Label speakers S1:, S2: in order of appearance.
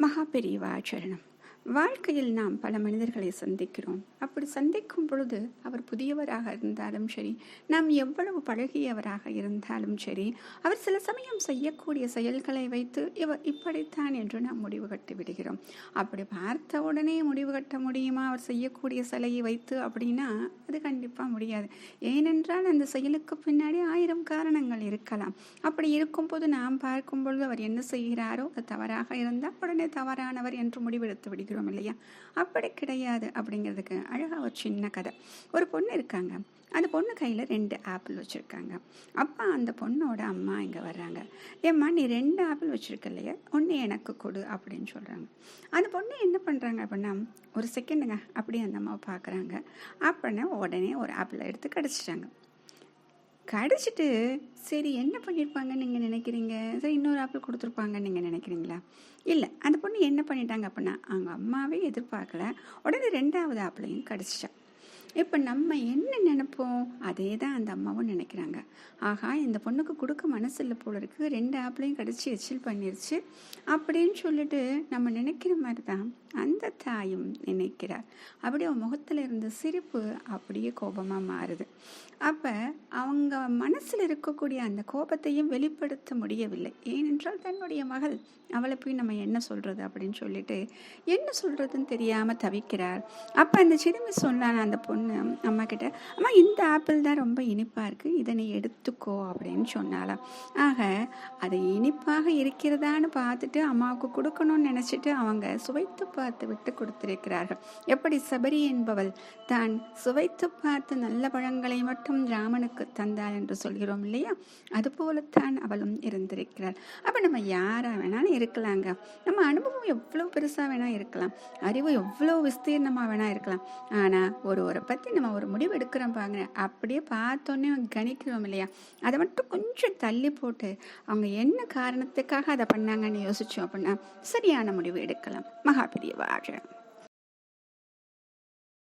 S1: महापरिवाचरण வாழ்க்கையில் நாம் பல மனிதர்களை சந்திக்கிறோம். அப்படி சந்திக்கும் பொழுது அவர் புதியவராக இருந்தாலும் சரி நாம் எவ்வளவு பழகியவராக இருந்தாலும் சரி அவர் சில சமயம் செய்யக்கூடிய செயல்களை வைத்து இவர் இப்படித்தான் என்று நாம் முடிவு கட்டி விடுகிறோம். அப்படி பார்த்த உடனே முடிவு கட்ட முடியுமா? அவர் செய்யக்கூடிய சிலையை வைத்து அப்படின்னா அது கண்டிப்பாக முடியாது. ஏனென்றால் அந்த செயலுக்கு பின்னாடி ஆயிரம் காரணங்கள் இருக்கலாம். அப்படி இருக்கும்போது நாம் பார்க்கும் பொழுது அவர் என்ன செய்கிறாரோ? அது தவறாக இருந்தால் உடனே தவறானவர் என்று முடிவெடுத்து விடுகிறோம். இருக்கிறோம் இல்லையா? அப்படி கிடையாது அப்படிங்கிறதுக்கு அழகாக ஒரு சின்ன கதை. ஒரு பொண்ணு இருக்காங்க. அந்த பொண்ணு கையில் ரெண்டு ஆப்பிள் வச்சுருக்காங்க. அப்பா அந்த பொண்ணோட அம்மா இங்கே வர்றாங்க. ஏம்மா நீ ரெண்டு ஆப்பிள் வச்சுருக்க இல்லையா? ஒன்று எனக்கு கொடு அப்படின்னு சொல்கிறாங்க அந்த பொண்ணு என்ன பண்ணுறாங்க அப்படின்னா ஒரு செகண்டுங்க அப்படியே அந்த அம்மாவை பார்க்குறாங்க. அப்படின்னா உடனே ஒரு ஆப்பிளை எடுத்து கிடச்சிட்டாங்க. கிடச்சிட்டு சரி என்ன பண்ணியிருப்பாங்கன்னு நீங்கள் நினைக்கிறீங்க? சரி இன்னொரு ஆப்பிள் கொடுத்துருப்பாங்கன்னு நீங்கள் நினைக்கிறீங்களா? இல்லை. அந்த பொண்ணு என்ன பண்ணிட்டாங்க அப்படின்னா அவங்க அம்மாவே எதிர்பார்க்கல. உடனே ரெண்டாவது ஆப்பிளையும் கடிச்சிட்டா. இப்போ நம்ம என்ன நினைப்போம்? அதே தான் அந்த அம்மாவும் நினைக்கிறாங்க. ஆகா இந்த பொண்ணுக்கு கொடுக்க மனசு இல்லை போல இருக்கு. ரெண்டு ஆப்பிளையும் கிடச்சி எச்சில் பண்ணிருச்சு. அப்படின்னு சொல்லிட்டு நம்ம நினைக்கிற மாதிரி தான் அந்த தாயும் நினைக்கிறார். அப்படியே முகத்தில் இருந்த சிரிப்பு அப்படியே கோபமாக மாறுது. அப்போ அவங்க மனசில் இருக்கக்கூடிய அந்த கோபத்தையும் வெளிப்படுத்த முடியவில்லை. ஏனென்றால் தன்னுடைய மகள் அவளை போய் நம்ம என்ன சொல்கிறது அப்படின்னு சொல்லிட்டு என்ன சொல்கிறதுன்னு தெரியாமல் தவிக்கிறார். அப்போ அந்த சிறுமி சொன்னான் அந்த பொண்ணு அம்மா கிட்ட அம்மா இந்த ஆப்பிள் தான் ரொம்ப இனிப்பாக இருக்குது இதை நீ எடுத்துக்கோ அப்படின்னு சொன்னாலாம் ஆக அது இனிப்பாக இருக்கிறதான்னு பார்த்துட்டு அம்மாவுக்கு கொடுக்கணும்னு நினச்சிட்டு அவங்க சுவைத்து பார்த்து விட்டு கொடுத்திருக்கிறார்கள். எப்படி சபரி என்பவள்? தான் சுவைத்து பார்த்து நல்ல பழங்களை மட்டும் ராமனுக்கு தந்தாள் என்று சொல்கிறோம் இல்லையா? அதுபோலத்தான் அவளும் இருந்திருக்கிறாள். அப்போ நம்ம யாராக வேணாலும் இருக்கலாங்க. நம்ம அனுபவம் எவ்வளோ பெருசாக வேணால் இருக்கலாம். அறிவு எவ்வளோ விஸ்தீர்ணமாக வேணால் இருக்கலாம். ஆனால் ஒரு ஒரு பற்றி நம்ம ஒரு முடிவு எடுக்கிறோம் பாங்க அப்படியே பார்த்தோன்னே கணிக்கிறோம் இல்லையா? அதை மட்டும் கொஞ்சம் தள்ளி போட்டு அவங்க என்ன காரணத்துக்காக அதை பண்ணாங்கன்னு யோசித்தோம் அப்படின்னா சரியான முடிவு எடுக்கலாம். மகாபிரிய வாழ்க்கை